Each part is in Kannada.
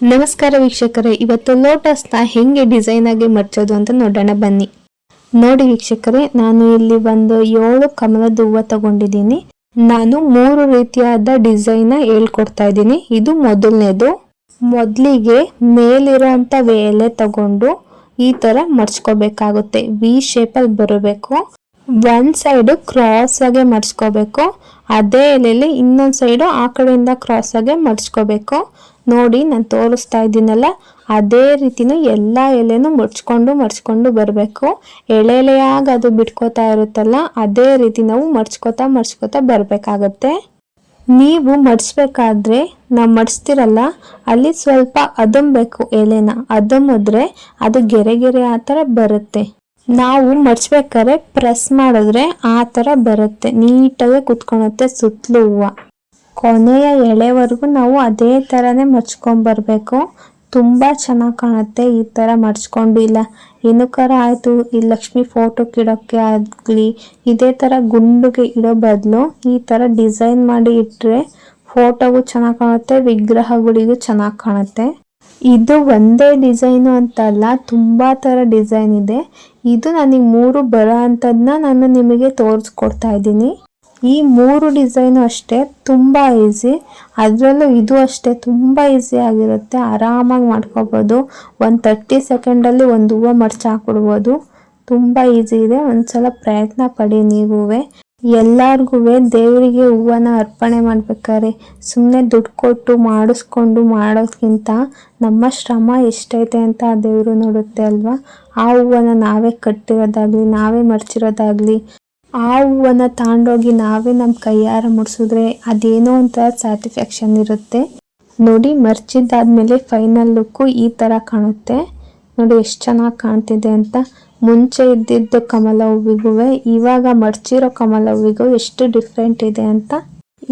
ನಮಸ್ಕಾರ ವೀಕ್ಷಕರೇ, ಇವತ್ತು ಲೋಟಸ್ನ ಹೆಂಗೆ ಡಿಸೈನ್ ಆಗಿ ಮರ್ಚೋದು ಅಂತ ನೋಡೋಣ ಬನ್ನಿ. ನೋಡಿ ವೀಕ್ಷಕರೇ, ನಾನು ಇಲ್ಲಿ ಒಂದು ಏಳು ಕಮಲದ ಹೂವು ತಗೊಂಡಿದ್ದೀನಿ. ನಾನು ಮೂರು ರೀತಿಯಾದ ಡಿಸೈನ್ ಹೇಳ್ಕೊಡ್ತಾ ಇದ್ದೀನಿ. ಇದು ಮೊದಲನೇದು. ಮೊದಲಿಗೆ ಮೇಲಿರೋಂಥ ವೇಲೆ ತಗೊಂಡು ಈ ತರ ಮರ್ಚ್ಕೊಬೇಕಾಗುತ್ತೆ ವಿ ಶೇಪಲ್ಲಿ ಬರಬೇಕು. ಒಂದು ಸೈಡ್ ಕ್ರಾಸ್ ಆಗಿ ಮರ್ಚ್ಕೋಬೇಕು ಅದೇ ಎಲೆಯಲ್ಲಿ ಇನ್ನೊಂದು ಸೈಡು ಆ ಕಡೆಯಿಂದ ಕ್ರಾಸ್ ಆಗಿ ಮರ್ಚ್ಕೋಬೇಕು ನೋಡಿ ನಾನು ತೋರಿಸ್ತಾ ಇದ್ದೀನಲ್ಲ, ಅದೇ ರೀತಿನೂ ಎಲ್ಲ ಎಲೆನೂ ಮಡ್ಚ್ಕೊಂಡು ಮಡ್ಚ್ಕೊಂಡು ಬರಬೇಕು. ಎಳೆ ಎಳೆಯಾಗಿ ಅದು ಬಿಟ್ಕೋತಾ ಇರುತ್ತಲ್ಲ, ಅದೇ ರೀತಿ ನಾವು ಮಡ್ಚ್ಕೋತಾ ಮಡ್ಚ್ಕೋತಾ ಬರಬೇಕಾಗತ್ತೆ. ನೀವು ಮಡಿಸ್ಬೇಕಾದ್ರೆ ನಾವು ಮಡಿಸ್ತಿರಲ್ಲ ಅಲ್ಲಿ ಸ್ವಲ್ಪ ಅದಮ್ಬೇಕು ಎಲೆನ ಅದಮ್ಮಿದ್ರೆ ಅದು ಗೆರೆ ಗೆರೆ ಆ ಥರ ಬರುತ್ತೆ. ನಾವು ಮಡಿಸ್ಬೇಕಾದ್ರೆ ಪ್ರೆಸ್ ಮಾಡಿದ್ರೆ ಆ ಥರ ಬರುತ್ತೆ, ನೀಟಾಗಿ ಕುತ್ಕೊಳುತ್ತೆ ಸುತ್ತಲೂ ಹೂವು. ಕೊನೆಯ ಎಳೆವರೆಗೂ ನಾವು ಅದೇ ಥರನೇ ಮಡ್ಚ್ಕೊಂಬರ್ಬೇಕು ತುಂಬ ಚೆನ್ನಾಗಿ ಕಾಣುತ್ತೆ ಈ ಥರ ಮಡ್ಚ್ಕೊಂಡು ಇಲ್ಲ ಏನಕ್ಕಾರ ಆಯಿತು, ಈ ಲಕ್ಷ್ಮಿ ಫೋಟೋಕ್ಕೆ ಇಡೋಕ್ಕೆ ಆಗಲಿ, ಇದೇ ಥರ ಗುಂಡುಗೆ ಇಡೋ ಬದಲು ಈ ಥರ ಡಿಸೈನ್ ಮಾಡಿ ಇಟ್ಟರೆ ಫೋಟೋಗೂ ಚೆನ್ನಾಗಿ ಕಾಣುತ್ತೆ, ವಿಗ್ರಹಗಳಿಗೂ ಚೆನ್ನಾಗಿ ಕಾಣುತ್ತೆ. ಇದು ಒಂದೇ ಡಿಸೈನು ಅಂತಲ್ಲ, ತುಂಬ ಥರ ಡಿಸೈನ್ ಇದೆ. ಇದು ನನಗೆ ಮೂರು ಬರೋ ಅಂಥದ್ದನ್ನ ನಾನು ನಿಮಗೆ ತೋರಿಸ್ಕೊಡ್ತಾ ಇದ್ದೀನಿ. ಈ ಮೂರು ಡಿಸೈನು ಅಷ್ಟೇ, ತುಂಬ ಈಸಿ ಅದರಲ್ಲೂ ಇದು ಅಷ್ಟೇ, ತುಂಬ ಈಸಿ ಆಗಿರುತ್ತೆ. ಆರಾಮಾಗಿ ಮಾಡ್ಕೋಬೋದು. ಒಂದು ತರ್ಟಿ ಸೆಕೆಂಡಲ್ಲಿ ಒಂದು ಹೂವು ಮಡ್ಚಿ ಹಾಕ್ಬಿಡ್ಬೋದು. ತುಂಬ ಈಸಿ ಇದೆ. ಒಂದ್ಸಲ ಪ್ರಯತ್ನ ಪಡಿ ನೀವೂ ಎಲ್ಲರಿಗೂ ದೇವರಿಗೆ ಹೂವನ ಅರ್ಪಣೆ ಮಾಡ್ಬೇಕಾದ್ರೆ ಸುಮ್ಮನೆ ದುಡ್ಡು ಕೊಟ್ಟು ಮಾಡಿಸ್ಕೊಂಡು ಮಾಡೋದಕ್ಕಿಂತ ನಮ್ಮ ಶ್ರಮ ಎಷ್ಟೈತೆ ಅಂತ ಆ ದೇವರು ನೋಡುತ್ತೆ ಅಲ್ವಾ? ಆ ಹೂವನ ನಾವೇ ಕಟ್ಟಿರೋದಾಗ್ಲಿ, ನಾವೇ ಮಡ್ಚಿರೋದಾಗ್ಲಿ ಆ ಹೂವನ್ನ ತಗೊಂಡೋಗಿ ನಾವೇ ನಮ್ಮ ಕೈಯಾರ ಮುಡಿಸಿದ್ರೆ ಅದೇನೋ ಒಂಥರ ಸ್ಯಾಟಿಸ್ಫ್ಯಾಕ್ಷನ್ ಇರುತ್ತೆ. ನೋಡಿ, ಮರ್ಚಿದ್ದಾದ್ಮೇಲೆ ಫೈನಲ್ ಲುಕ್ಕು ಈ ಥರ ಕಾಣುತ್ತೆ. ನೋಡಿ, ಎಷ್ಟು ಚೆನ್ನಾಗಿ ಕಾಣ್ತಿದೆ ಅಂತ. ಮುಂಚೆ ಇದ್ದಿದ್ದು ಕಮಲ ಹೂವಿಗೂ ಇವಾಗ ಮಡ್ಚಿರೋ ಕಮಲ ಹೂವಿಗೂ ಎಷ್ಟು ಡಿಫ್ರೆಂಟ್ ಇದೆ ಅಂತ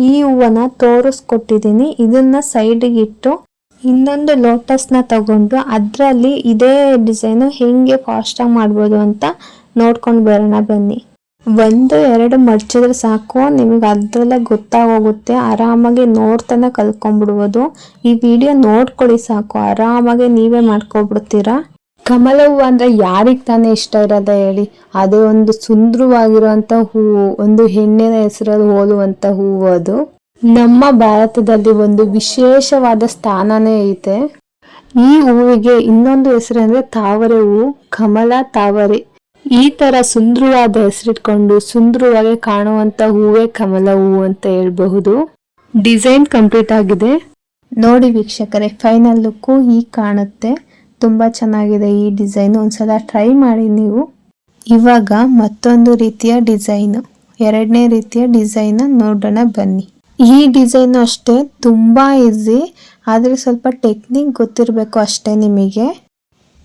ಈ ಹೂವನ್ನ ತೋರಿಸ್ಕೊಟ್ಟಿದ್ದೀನಿ ಇದನ್ನ ಸೈಡಿಗೆ ಇಟ್ಟು ಇನ್ನೊಂದು ಲೋಟಸ್ನ ತಗೊಂಡು ಅದರಲ್ಲಿ ಇದೇ ಡಿಸೈನು ಹೆಂಗೆ ಫಾಸ್ಟಾಗಿ ಮಾಡ್ಬೋದು ಅಂತ ನೋಡ್ಕೊಂಡು ಬರೋಣ ಬನ್ನಿ. ಒಂದು, ಎರಡು ಮಡ್ಚಿದ್ರೆ ಸಾಕು. ನಿಮಗೆ ಅದರಲ್ಲೇ ಗೊತ್ತಾಗೋಗುತ್ತೆ. ಆರಾಮಾಗಿ ನೋಡ್ತಾನೆ ಕಲ್ತ್ಕೊಂಡ್ಬಿಡ್ಬೋದು. ಈ ವಿಡಿಯೋ ನೋಡ್ಕೊಳ್ಳಿ ಸಾಕು. ಆರಾಮಾಗಿ ನೀವೇ ಮಾಡ್ಕೊಬಿಡ್ತೀರಾ? ಕಮಲ ಹೂವು ಅಂದರೆ ಯಾರಿಗೆ ತಾನೇ ಇಷ್ಟ ಇರೋದ ಹೇಳಿ. ಅದೇ ಒಂದು ಸುಂದರವಾಗಿರುವಂಥ ಹೂವು ಒಂದು ಹೆಣ್ಣಿನ ಹೆಸರಲ್ಲಿ ಹೋಲುವಂಥ ಹೂವು ಅದು. ನಮ್ಮ ಭಾರತದಲ್ಲಿ ಒಂದು ವಿಶೇಷವಾದ ಸ್ಥಾನನೇ ಐತೆ. ಈ ಹೂವಿಗೆ ಇನ್ನೊಂದು ಹೆಸರು ಅಂದರೆ ತಾವರೆ ಹೂವು ಕಮಲ ತಾವರೆ. ಈ ತರ ಸುಂದರವಾದ ಹೆಸರಿಟ್ಕೊಂಡು ಸುಂದರವಾಗಿ ಕಾಣುವಂತ ಹೂವೇ ಕಮಲ ಹೂವು ಅಂತ ಹೇಳ್ಬಹುದು. ಡಿಸೈನ್ ಕಂಪ್ಲೀಟ್ ಆಗಿದೆ. ನೋಡಿ ವೀಕ್ಷಕರೇ, ಫೈನಲ್ ಲುಕ್ಕು ಈ ಕಾಣುತ್ತೆ. ತುಂಬ ಚೆನ್ನಾಗಿದೆ ಈ ಡಿಸೈನ್. ಒಂದ್ಸಲ ಟ್ರೈ ಮಾಡಿ ನೀವು. ಇವಾಗ ಮತ್ತೊಂದು ರೀತಿಯ ಡಿಸೈನ್. ಎರಡನೇ ರೀತಿಯ ಡಿಸೈನ್ ನೋಡೋಣ ಬನ್ನಿ. ಈ ಡಿಸೈನ್ ಅಷ್ಟೇ, ತುಂಬ ಈಸಿ. ಆದರೆ ಸ್ವಲ್ಪ ಟೆಕ್ನಿಕ್ ಗೊತ್ತಿರಬೇಕು ಅಷ್ಟೇ ನಿಮಗೆ.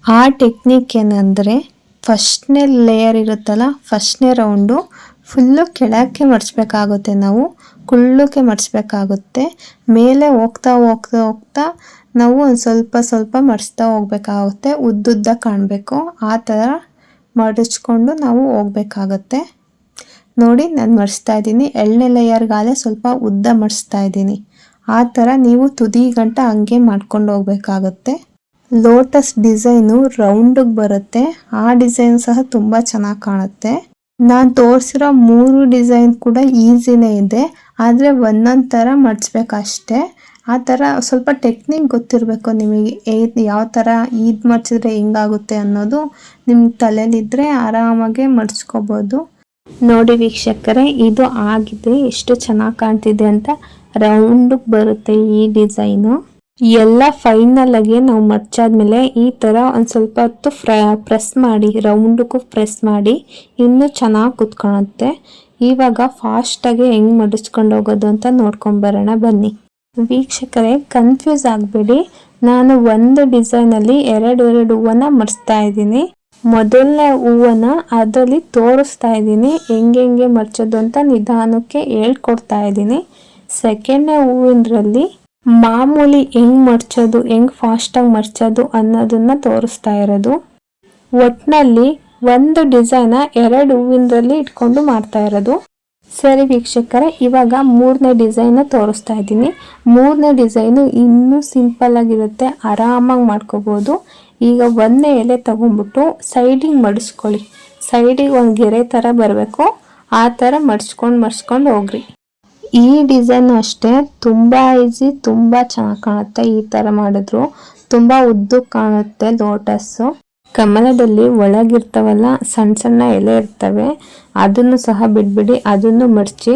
ಆ ಟೆಕ್ನಿಕ್ ಏನಂದರೆ ಫಸ್ಟ್ನೇ ಲೇಯರ್ ಇರುತ್ತಲ್ಲ, ಫಸ್ಟ್ನೇ ರೌಂಡು ಫುಲ್ಲು ಕೆಳಕ್ಕೆ ಮಡಿಸ್ಬೇಕಾಗುತ್ತೆ ನಾವು, ಕುಳ್ಳಕ್ಕೆ ಮಡಿಸ್ಬೇಕಾಗುತ್ತೆ ಮೇಲೆ ಹೋಗ್ತಾ ಹೋಗ್ತಾ ಹೋಗ್ತಾ ನಾವು ಒಂದು ಸ್ವಲ್ಪ ಸ್ವಲ್ಪ ಮಡಿಸ್ತಾ ಹೋಗ್ಬೇಕಾಗುತ್ತೆ, ಉದ್ದುದ್ದ ಕಾಣಬೇಕು. ಆ ಥರ ಮಡಿಸ್ಕೊಂಡು ನಾವು ಹೋಗ್ಬೇಕಾಗತ್ತೆ. ನೋಡಿ, ನಾನು ಮಡಿಸ್ತಾ ಇದ್ದೀನಿ. ಎಳ್ಳೆ ಲೇಯರ್ಗಾಲೆ ಸ್ವಲ್ಪ ಉದ್ದ ಮಡಿಸ್ತಾ ಇದ್ದೀನಿ. ಆ ಥರ ನೀವು ತುದಿ ಗಂಟ ಹಂಗೆ ಮಾಡ್ಕೊಂಡು ಹೋಗ್ಬೇಕಾಗತ್ತೆ. ಲೋಟಸ್ ಡಿಸೈನು ರೌಂಡಿಗೆ ಬರುತ್ತೆ. ಆ ಡಿಸೈನ್ ಸಹ ತುಂಬ ಚೆನ್ನಾಗಿ ಕಾಣುತ್ತೆ. ನಾನು ತೋರಿಸಿರೋ ಮೂರು ಡಿಸೈನ್ ಕೂಡ ಈಸಿನೇ ಇದೆ. ಆದರೆ ಒಂದೊಂದು ಥರ ಮಡಿಸ್ಬೇಕಷ್ಟೇ. ಆ ಥರ ಸ್ವಲ್ಪ ಟೆಕ್ನಿಕ್ ಗೊತ್ತಿರಬೇಕು ನಿಮಗೆ ಯಾವ ಥರ ಈದ್ ಮಡ್ಚಿದ್ರೆ ಹೆಂಗಾಗುತ್ತೆ ಅನ್ನೋದು. ನಿಮ್ಮ ತಲೆಯಲ್ಲಿದ್ದರೆ ಆರಾಮಾಗೆ ಮಡ್ಚ್ಕೋಬೋದು ನೋಡಿ ವೀಕ್ಷಕರೇ, ಇದು ಆಗಿದೆ. ಎಷ್ಟು ಚೆನ್ನಾಗಿ ಕಾಣ್ತಿದೆ ಅಂತ ರೌಂಡಿಗೆ ಬರುತ್ತೆ ಈ ಡಿಸೈನು. ಎಲ್ಲ ಫೈನಲ್ ಆಗಿ ನಾವು ಮಡ್ಚಾದ್ಮೇಲೆ ಈ ಥರ ಒಂದು ಸ್ವಲ್ಪ ಹೊತ್ತು ಫ್ರ ಪ್ರೆಸ್ ಮಾಡಿ ರೌಂಡಕ್ಕೂ ಪ್ರೆಸ್ ಮಾಡಿ ಇನ್ನೂ ಚೆನ್ನಾಗಿ ಕುತ್ಕೊಳತ್ತೆ. ಇವಾಗ ಫಾಸ್ಟಾಗಿ ಹೆಂಗೆ ಮಡಿಸ್ಕೊಂಡು ಹೋಗೋದು ಅಂತ ನೋಡ್ಕೊಂಬರೋಣ ಬನ್ನಿ. ವೀಕ್ಷಕರೇ ಕನ್ಫ್ಯೂಸ್ ಆಗಬೇಡಿ. ನಾನು ಒಂದು ಡಿಸೈನಲ್ಲಿ ಎರಡು ಎರಡು ಹೂವನ್ನ ಮಡಿಸ್ತಾ ಇದ್ದೀನಿ. ಮೊದಲನೇ ಹೂವನ್ನ ಅದರಲ್ಲಿ ತೋರಿಸ್ತಾ ಇದ್ದೀನಿ, ಹೆಂಗೆ ಹೆಂಗೆ ಮಡ್ಚೋದು ಅಂತ ನಿಧಾನಕ್ಕೆ ಹೇಳ್ಕೊಡ್ತಾ ಇದ್ದೀನಿ. ಸೆಕೆಂಡ್ನೇ ಹೂವಿನದ್ರಲ್ಲಿ ಮಾಮೂಲಿ ಹೆಂಗ್ ಮಡ್ಚೋದು ಹೆಂಗ್ ಫಾಸ್ಟಾಗಿ ಮಡ್ಚೋದು ಅನ್ನೋದನ್ನ ತೋರಿಸ್ತಾ ಇರೋದು. ಒಟ್ನಲ್ಲಿ ಒಂದು ಡಿಸೈನ ಎರಡು ಹೂವಿನಲ್ಲಿ ಇಟ್ಕೊಂಡು ಮಾಡ್ತಾ ಇರೋದು. ಸರಿ ವೀಕ್ಷಕರ, ಇವಾಗ ಮೂರನೇ ಡಿಸೈನ್ ತೋರಿಸ್ತಾ ಇದ್ದೀನಿ. ಮೂರನೇ ಡಿಸೈನು ಇನ್ನೂ ಸಿಂಪಲ್ ಆಗಿರುತ್ತೆ, ಆರಾಮಾಗಿ ಮಾಡ್ಕೋಬೋದು. ಈಗ ಒಂದನೇ ಎಲೆ ತಗೊಂಡ್ಬಿಟ್ಟು ಸೈಡಿಗೆ ಮಡಿಸ್ಕೊಳ್ಳಿ. ಸೈಡಿಗೆ ಒಂದು ಗೆರೆ ಥರ ಬರಬೇಕು. ಆ ಥರ ಮಡಿಸ್ಕೊಂಡು ಮಡಿಸ್ಕೊಂಡು ಹೋಗ್ರಿ. ಈ ಡಿಸೈನ್ ಅಷ್ಟೇ, ತುಂಬ ಈಸಿ, ತುಂಬ ಚೆನ್ನಾಗಿ ಕಾಣುತ್ತೆ ಈ ಥರ ಮಾಡಿದ್ರು. ತುಂಬ ಉದ್ದು ಕಾಣುತ್ತೆ ಲೋಟಸ್ಸು. ಕಮಲದಲ್ಲಿ ಒಳಗಿರ್ತಾವಲ್ಲ, ಸಣ್ಣ ಸಣ್ಣ ಎಲೆ ಇರ್ತವೆ. ಅದನ್ನು ಸಹ ಬಿಟ್ಬಿಡಿ ಅದನ್ನು ಮಡಚಿ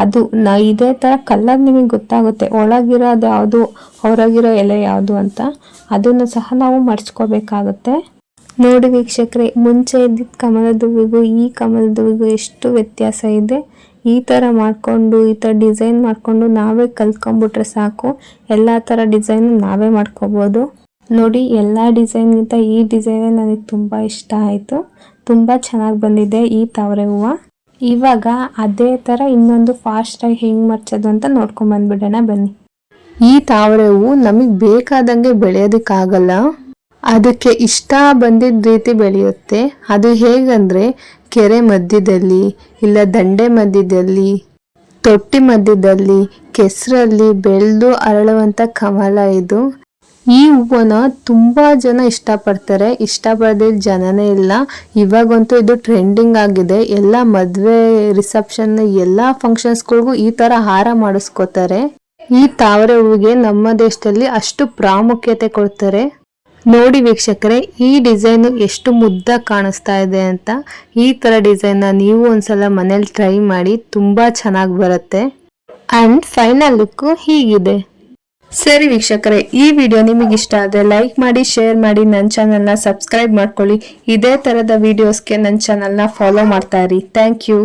ಅದು ನ, ಇದೇ ಥರ ಕಲರ್ ನಿಮಗೆ ಗೊತ್ತಾಗುತ್ತೆ, ಒಳಗಿರೋದು ಯಾವುದು, ಹೊರಗಿರೋ ಎಲೆ ಯಾವುದು ಅಂತ. ಅದನ್ನು ಸಹ ನಾವು ಮಡ್ಚ್ಕೋಬೇಕಾಗುತ್ತೆ ನೋಡಿ ವೀಕ್ಷಕರೇ, ಮುಂಚೆ ಇದ್ದಿದ್ದ ಕಮಲದ ಹೂವಿಗೂ ಈ ಕಮಲದ ಹೂವಿಗೂ ಎಷ್ಟು ವ್ಯತ್ಯಾಸ ಇದೆ. ಈ ಥರ ಮಾಡಿಕೊಂಡು, ಈ ಥರ ಡಿಸೈನ್ ಮಾಡಿಕೊಂಡು ನಾವೇ ಕಲ್ತ್ಕೊಂಬಿಟ್ರೆ ಸಾಕು. ಎಲ್ಲ ಥರ ಡಿಸೈನ್ ನಾವೇ ಮಾಡ್ಕೋಬೋದು. ನೋಡಿ, ಎಲ್ಲ ಡಿಸೈನ್ಗಿಂತ ಈ ಡಿಸೈನೇ ನನಗೆ ತುಂಬ ಇಷ್ಟ ಆಯಿತು. ತುಂಬ ಚೆನ್ನಾಗಿ ಬಂದಿದೆ ಈ ತಾವರೆ ಹೂವು. ಇವಾಗ ಅದೇ ಥರ ಇನ್ನೊಂದು ಫಾಸ್ಟಾಗಿ ಹೆಂಗೆ ಮರ್ಚೋದು ಅಂತ ನೋಡ್ಕೊಂಬಂದ್ಬಿಡೋಣ ಬನ್ನಿ. ಈ ತಾವರೆ ಹೂವು ನಮಗೆ ಬೇಕಾದಂಗೆ ಬೆಳೆಯೋದಕ್ಕಾಗಲ್ಲ. ಅದಕ್ಕೆ ಇಷ್ಟ ಬಂದಿದ್ದ ರೀತಿ ಬೆಳೆಯುತ್ತೆ. ಅದು ಹೇಗಂದರೆ ಕೆರೆ ಮಧ್ಯದಲ್ಲಿ ಇಲ್ಲ ದಂಡೆ ಮಧ್ಯದಲ್ಲಿ, ತೊಟ್ಟಿ ಮಧ್ಯದಲ್ಲಿ, ಕೆಸರಲ್ಲಿ ಬೆಳೆದು ಅರಳುವಂಥ ಕಮಲ ಇದು. ಈ ಹೂವನ್ನ ತುಂಬ ಜನ ಇಷ್ಟಪಡ್ತಾರೆ. ಇಷ್ಟಪಡದಿದ್ದ ಜನನೇ ಇಲ್ಲ. ಇವಾಗಂತೂ ಇದು ಟ್ರೆಂಡಿಂಗ್ ಆಗಿದೆ. ಎಲ್ಲ ಮದುವೆ, ರಿಸೆಪ್ಷನ್, ಎಲ್ಲ ಫಂಕ್ಷನ್ಸ್ಗಳಿಗೂ ಈ ತರ ಹಾರ ಮಾಡಿಸ್ಕೋತಾರೆ. ಈ ತಾವರೆ ಹೂವಿಗೆ ನಮ್ಮ ದೇಶದಲ್ಲಿ ಅಷ್ಟು ಪ್ರಾಮುಖ್ಯತೆ ಕೊಡ್ತಾರೆ. ನೋಡಿ ವೀಕ್ಷಕರೇ, ಈ ಡಿಸೈನು ಎಷ್ಟು ಮುದ್ದ ಕಾಣಿಸ್ತಾ ಇದೆ ಅಂತ. ಈ ಥರ ಡಿಸೈನ್ ನೀವು ಒಂದ್ಸಲ ಮನೇಲಿ ಟ್ರೈ ಮಾಡಿ ತುಂಬ ಚೆನ್ನಾಗಿ ಬರುತ್ತೆ. ಆ್ಯಂಡ್ ಫೈನಲ್ ಲುಕ್ಕು ಹೀಗಿದೆ. ಸರಿ ವೀಕ್ಷಕರೇ, ಈ ವಿಡಿಯೋ ನಿಮಗೆ ಇಷ್ಟ ಆದರೆ ಲೈಕ್ ಮಾಡಿ ಶೇರ್ ಮಾಡಿ ನನ್ನ ಚಾನಲ್ನ ಸಬ್ಸ್ಕ್ರೈಬ್ ಮಾಡ್ಕೊಳ್ಳಿ. ಇದೇ ಥರದ ವೀಡಿಯೋಸ್ಗೆ ನನ್ನ ಚಾನಲ್ನ ಫಾಲೋ ಮಾಡ್ತಾ ಇರಿ. Thank you